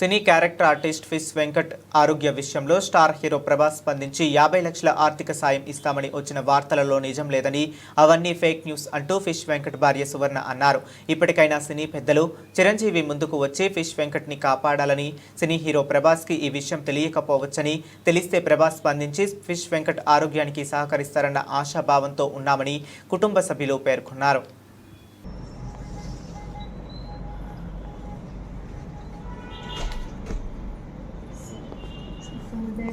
Cine character artist Fish Venkat ఆరోగ్య విషయంలో star hero Prabhas స్పందించి యాభై లక్షల ఆర్థిక సాయం ఇస్తామని వచ్చిన వార్తలలో నిజం లేదని అవన్నీ ఫేక్ న్యూస్ అంటూ ఫిష్ వెంకట్ భార్య సువర్ణ అన్నారు. ఇప్పటికైనా సినీ పెద్దలు చిరంజీవి ముందుకు వచ్చి ఫిష్ వెంకట్ని కాపాడాలని సినీ హీరో ప్రభాస్కి ఈ విషయం తెలియకపోవచ్చని తెలిస్తే ప్రభాస్ స్పందించి ఫిష్ వెంకట్ ఆరోగ్యానికి సహకరిస్తారన్న ఆశాభావంతో ఉన్నామని కుటుంబ సభ్యులు పేర్కొన్నారు.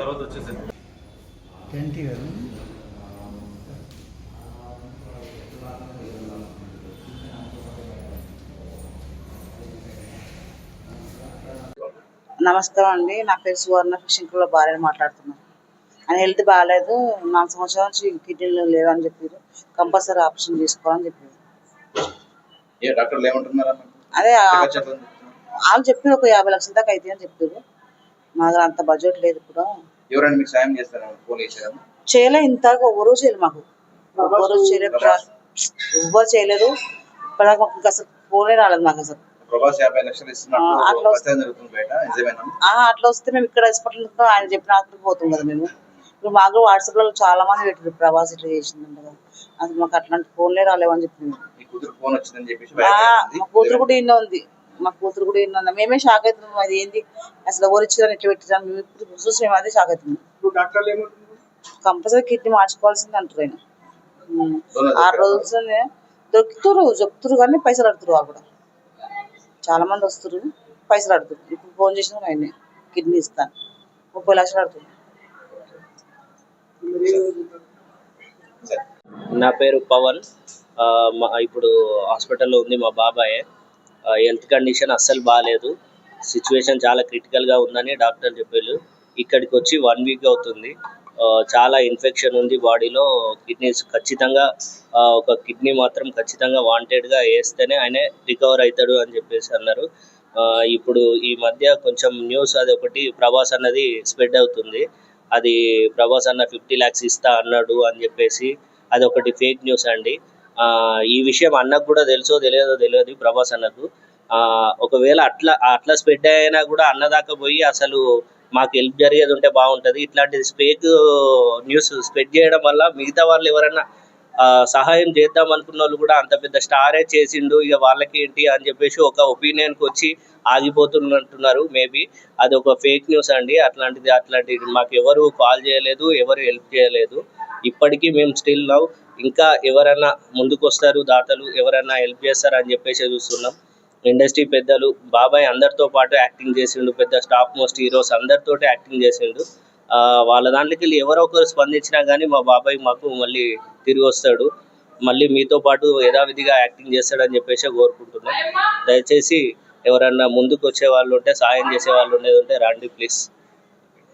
తర్వాత కదా నమస్కారం అండి. నా పేరు సువర్ణ. ఫిషింగ్ క్లబ్ భార్యని మాట్లాడుతున్నాను. ఆయన హెల్త్ బాగాలేదు. నాలుగు సంవత్సరాల నుంచి కిడ్నీలు లేవని చెప్పారు. కంపల్సరీ ఆపరేషన్ చేసుకోవాలని చెప్పారు? అదే వాళ్ళు చెప్పారు ఒక యాభై లక్షల దాకా అయితే అని చెప్పారు. మా దగ్గర అంత బడ్జెట్ లేదు ఇప్పుడు ఎవరైనా మీకు సాయం చేస్తారా? ఫోన్ చేశారు? చేయలే ఇంత ఎవరు చేయలేదు మాకు. ఎవరు చేయలేదు ఎవ్వరు చేయలేదు. ఇప్పటిదాకా మాకు అసలు ఫోనే రాలేదు మాకు అసలు. ప్రభాస్ యాభై లక్షలు అట్లా వస్తే- బయట అట్లా మేము ఇక్కడ హాస్పిటల్ ఆయన చెప్పిన హాస్పిటల్ పోతాం కదా మేము. ఇప్పుడు మాకు వాట్సాప్లో చాలా మంది పెట్టారు ప్రభాస్ ఇట్లా చేసిందంట కదా. అసలు మాకు అట్లాంటి ఫోన్లే రాలేవని చెప్పింది మీ కూతురు ఫోన్ వచ్చిందని చెప్పేసి. మా కూతురు కూడా ఇన్న ఉంది. మా కూతురు కూడా ఉంది మేమే షాక్ అవుతున్నాం. అది ఏంది? అసలు ఎవరు ఇచ్చారని ఎట్లా పెట్టారు మేము ఇప్పుడు చూసి మేము అదే షాక్ అవుతున్నాం. కంపల్సరీ కిడ్నీ మార్చుకోవాల్సింది అంటారు ఆయన. ఆరు రోజులనే దొరుకుతారు చెప్తారు కానీ పైసలు అడుగుతారు వాళ్ళు కూడా. చాలా మంది వస్తారు పైసలు అడుగుతారు ఇప్పుడు ఫోన్ చేసిన ఆయన కిడ్నీ ఇస్తాను ముప్పై లక్షలు అడుగుతారు. నా పేరు పవన్. ఇప్పుడు హాస్పిటల్లో ఉంది మా బాబాయ్. హెల్త్ కండిషన్ అస్సలు బాగాలేదు సిచ్యువేషన్ చాలా క్రిటికల్గా ఉందని డాక్టర్ చెప్పారు. ఇక్కడికి వచ్చి వన్ వీక్ అవుతుంది. చాలా ఇన్ఫెక్షన్ ఉంది బాడీలో కిడ్నీస్ ఖచ్చితంగా ఒక కిడ్నీ మాత్రం ఖచ్చితంగా వాంటెడ్గా వేస్తేనే ఆయన రికవర్ అవుతాడు అని చెప్పేసి అన్నారు. ఇప్పుడు ఈ మధ్య కొంచెం న్యూస్ అది ఒకటి ప్రభాస్ అన్నది స్ప్రెడ్ అవుతుంది. అది ప్రభాస్ అన్న ఫిఫ్టీ ల్యాక్స్ ఇస్తా అన్నాడు అని చెప్పేసి అది ఒకటి ఫేక్ న్యూస్ అండి. ఈ విషయం అన్నకు కూడా తెలుసో తెలియదో తెలియదు ప్రభాస్ అన్నకు. ఆ, ఒకవేళ అట్లా అట్లా స్ప్రెడ్ అయినా కూడా అన్నదాకా పోయి అసలు మాకు హెల్ప్ జరిగేది ఉంటే బాగుంటది. ఇట్లాంటి స్పేక్ న్యూస్ స్ప్రెడ్ చేయడం వల్ల మిగతా వాళ్ళు ఎవరైనా సహాయం చేద్దాం అనుకున్న వాళ్ళు కూడా అంత పెద్ద స్టారే చేసిండు. ఇక వాళ్ళకి ఏంటి అని చెప్పేసి ఒక ఒపీనియన్కి వచ్చి ఆగిపోతున్నట్టున్నారు. మేబీ అది ఒక ఫేక్ న్యూస్ అండి. అట్లాంటిది అట్లాంటిది మాకు ఎవరు కాల్ చేయలేదు ఎవరు హెల్ప్ చేయలేదు. ఇప్పటికీ మేము స్టిల్ నౌ ఇంకా ఎవరైనా ముందుకు వస్తారు దాతలు ఎవరైనా హెల్ప్ చేస్తారు అని చెప్పేసి చూస్తున్నాం. ఇండస్ట్రీ పెద్దలు బాబాయ్ అందరితో పాటు యాక్టింగ్ చేసిండు పెద్ద స్టాప్ మోస్ట్ హీరోస్ అందరితో యాక్టింగ్ చేసిండు. వాళ్ళ దాంట్లోకి వెళ్ళి ఎవరో ఒకరు స్పందించినా కానీ మా బాబాయ్ మాకు మళ్ళీ తిరిగి వస్తాడు. మళ్ళీ మీతో పాటు యథావిధిగా యాక్టింగ్ చేస్తాడని చెప్పేసి కోరుకుంటున్నాం. దయచేసి ఎవరన్నా ముందుకు వచ్చే వాళ్ళు ఉంటే సాయం చేసే వాళ్ళు ఉండేది ఉంటే రండి ప్లీజ్